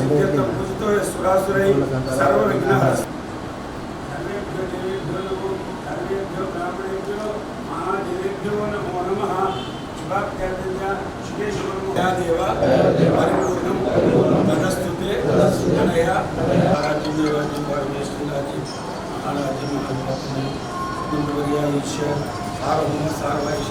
ಸಿದ್ಧಪೂಜಿತ ಸುರಾಸುರೈ ಸರ್ವ ವಿಘ್ನ ಸರ್ವೇಭ್ಯೋ ದೇವೇಭ್ಯೋ ನಮೋ ಸರ್ವೇಭ್ಯೋ ಬ್ರಾಹ್ಮಣೇಭ್ಯೋ ಮಹಾದೇವೇಭ್ಯೋ ನಮೋ ನಮಃ ಶುಭಾಖ್ಯಾತಂಜ ಶುಭೇಶ್ವರದೇವ ಪರಿಪೂರ್ಣಂ ತದಸ್ತುತೆ ಅನಯ ರಾಜಿ ದೇವಾಜಿ ಪರಮೇಶ್ವರಾಜಿ ಮಹಾರಾಜಿ ಮಹಾರಾಜಿ ಗುರುವರ್ಯ ಈಶ್ವರ ಸಾರ್ವಭೌಮ ಸಾರ್ವೈಶ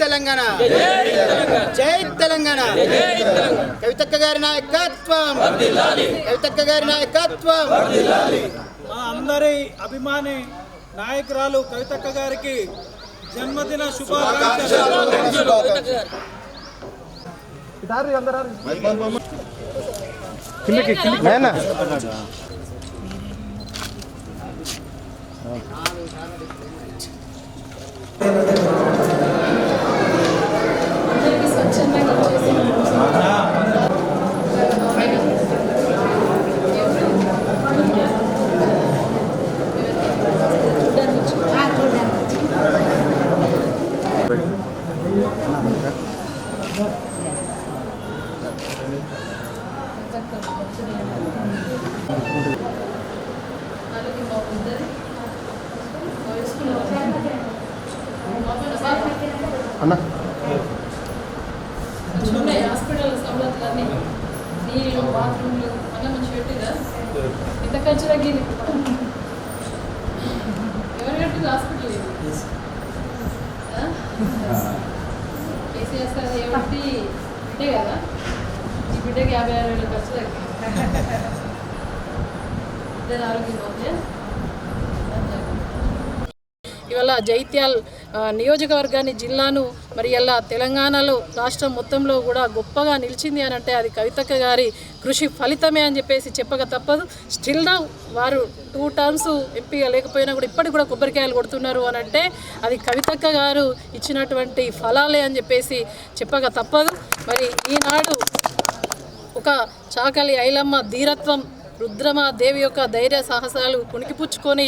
తెలంగాణ. జై తెలంగాణ. కవితక్క గారి నాయకత్వం. కవితక్క గారి నాయకత్వం. మా అందరి అభిమాని నాయకురాలు కవితక్క గారికి జన్మదిన శుభాకాంక్షలు. అందరికీ అన్న. హాస్పిటల్ సౌలతులు అన్నీ నీళ్ళు బాత్రూమ్లు అన్నీ మంచి పెట్టిరా ఇంత ఖర్చు తగ్గింది ఎవరు కట్టింది హాస్పిటల్? కేసీఆర్ సార్ ఏమిటి బిడ్డే కదా? బిడ్డకి యాభై ఆరు వేల ఖర్చు ఇద్దరు ఆరోగ్యం పోతే ఇవాళ జైత్యాల్ నియోజకవర్గాన్ని జిల్లాను మరి ఇలా తెలంగాణలో రాష్ట్రం మొత్తంలో కూడా గొప్పగా నిలిచింది అని అంటే అది కవితక్క గారి కృషి ఫలితమే అని చెప్పేసి చెప్పక తప్పదు. స్టిల్ నా వారు టూ టర్మ్స్ ఎంపీగా లేకపోయినా కూడా ఇప్పటికి కూడా కొబ్బరికాయలు కొడుతున్నారు అని అంటే అది కవితక్క గారు ఇచ్చినటువంటి ఫలాలే అని చెప్పేసి చెప్పక తప్పదు. మరి ఈనాడు ఒక చాకలి ఐలమ్మ ధీరత్వం రుద్రమ దేవి యొక్క ధైర్య సాహసాలు పుణికిపుచ్చుకొని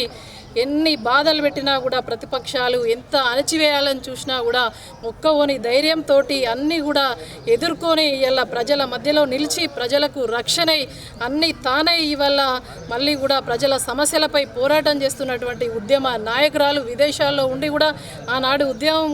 ఎన్ని బాధలు పెట్టినా కూడా ప్రతిపక్షాలు ఎంత అణచివేయాలని చూసినా కూడా మొక్కవోని ధైర్యంతో అన్నీ కూడా ఎదుర్కొని ఇలా ప్రజల మధ్యలో నిలిచి ప్రజలకు రక్షణై అన్నీ తానై ఇవాళ మళ్ళీ కూడా ప్రజల సమస్యలపై పోరాటం చేస్తున్నటువంటి ఉద్యమ నాయకురాలు విదేశాల్లో ఉండి కూడా ఆనాడు ఉద్యమం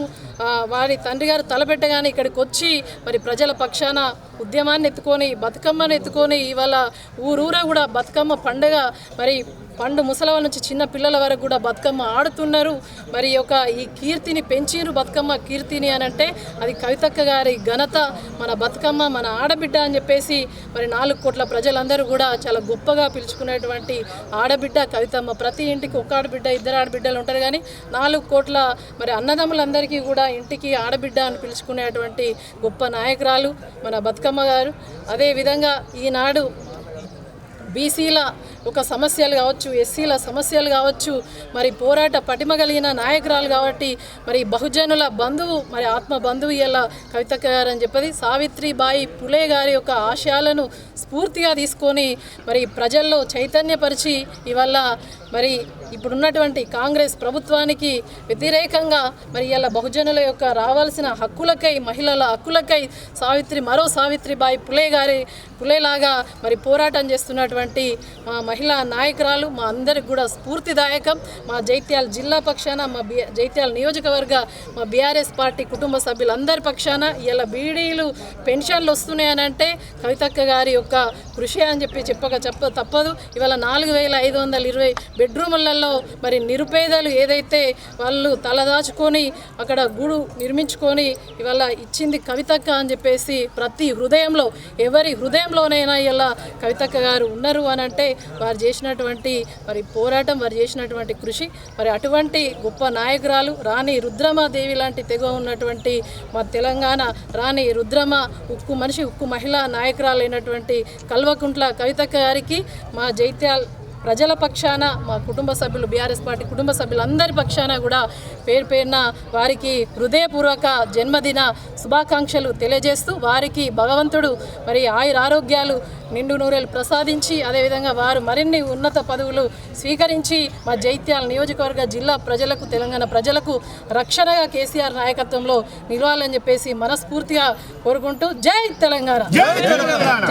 వారి తండ్రి గారు తలపెట్టగానే ఇక్కడికి వచ్చి మరి ప్రజల పక్షాన ఉద్యమాన్ని ఎత్తుకొని బతుకమ్మను ఎత్తుకొని ఇవాళ ఊరూరా కూడా బతుకమ్మ పండుగ మరి పండు ముసలవ నుంచి చిన్న పిల్లల వరకు కూడా బతుకమ్మ ఆడుతున్నారు. మరి ఒక ఈ కీర్తిని పెంచిరు బతుకమ్మ కీర్తిని అని అంటే అది కవితక్క గారి ఘనత. మన బతుకమ్మ మన ఆడబిడ్డ అని చెప్పేసి మరి నాలుగు కోట్ల ప్రజలందరూ కూడా చాలా గొప్పగా పిలుచుకునేటువంటి ఆడబిడ్డ కవితమ్మ. ప్రతి ఇంటికి ఒక ఆడబిడ్డ ఇద్దరు ఆడబిడ్డలు ఉంటారు కానీ నాలుగు కోట్ల మరి అన్నదమ్ములందరికీ కూడా ఇంటికి ఆడబిడ్డ అని పిలుచుకునేటువంటి గొప్ప నాయకురాలు మన బతుకమ్మ గారు. అదేవిధంగా ఈనాడు బీసీల ఒక సమస్యలు కావచ్చు ఎస్సీల సమస్యలు కావచ్చు మరి పోరాట పటిమ కలిగిన నాయకురాలు కాబట్టి మరి బహుజనుల బంధువు మరి ఆత్మ బంధువు ఇలా కవిత గారు అని చెప్పది. సావిత్రిబాయి పులే గారి యొక్క ఆశయాలను స్ఫూర్తిగా తీసుకొని మరి ప్రజల్లో చైతన్యపరిచి ఇవల్ల మరి ఇప్పుడున్నటువంటి కాంగ్రెస్ ప్రభుత్వానికి వ్యతిరేకంగా మరి ఇలా బహుజనుల యొక్క రావాల్సిన హక్కులకై మహిళల హక్కులకై సావిత్రి మరో సావిత్రిబాయి పులే గారి పులేలాగా మరి పోరాటం చేస్తున్నటువంటి మా మహిళా నాయకురాలు మా అందరికి కూడా స్ఫూర్తిదాయకం. మా జైత్యాల జిల్లా పక్షాన మా బి జైత్యాల నియోజకవర్గ మా బీఆర్ఎస్ పార్టీ కుటుంబ సభ్యులందరి పక్షాన ఇలా బీడీలు పెన్షన్లు వస్తున్నాయనంటే కవితక్క గారి యొక్క కృషి అని చెప్పి చెప్పక చెప్ప తప్పదు. ఇవాళ నాలుగు వేల ఐదు వందల ఇరవై బెడ్రూములలో మరి నిరుపేదలు ఏదైతే వాళ్ళు తలదాచుకొని అక్కడ గూడు నిర్మించుకొని ఇవాళ ఇచ్చింది కవితక్క అని చెప్పేసి ప్రతి హృదయంలో ఎవరి హృదయంలోనైనా ఇలా కవితక్క గారు ఉన్నారు అని అంటే వారు చేసినటువంటి మరి పోరాటం వారు చేసినటువంటి కృషి. మరి అటువంటి గొప్ప నాయకురాలు రాణి రుద్రమాదేవి లాంటి తెగ ఉన్నటువంటి మా తెలంగాణ రాణి రుద్రమ ఉక్కు మనిషి ఉక్కు మహిళా నాయకురాలైనటువంటి కల్వకుంట్ల కవిత గారికి మా జైత్యాల్ ప్రజల పక్షాన మా కుటుంబ సభ్యులు బీఆర్ఎస్ పార్టీ కుటుంబ సభ్యులందరి పక్షాన కూడా పేరు పేరున వారికి హృదయపూర్వక జన్మదిన శుభాకాంక్షలు తెలియజేస్తూ వారికి భగవంతుడు మరి ఆయుర ఆరోగ్యాలు నిండు నూరేలు ప్రసాదించి అదేవిధంగా వారు మరిన్ని ఉన్నత పదవులు స్వీకరించి మా జైత్యాల నియోజకవర్గ జిల్లా ప్రజలకు తెలంగాణ ప్రజలకు రక్షణగా కేసీఆర్ నాయకత్వంలో నిలవాలని చెప్పేసి మనస్ఫూర్తిగా కోరుకుంటూ జై తెలంగాణ.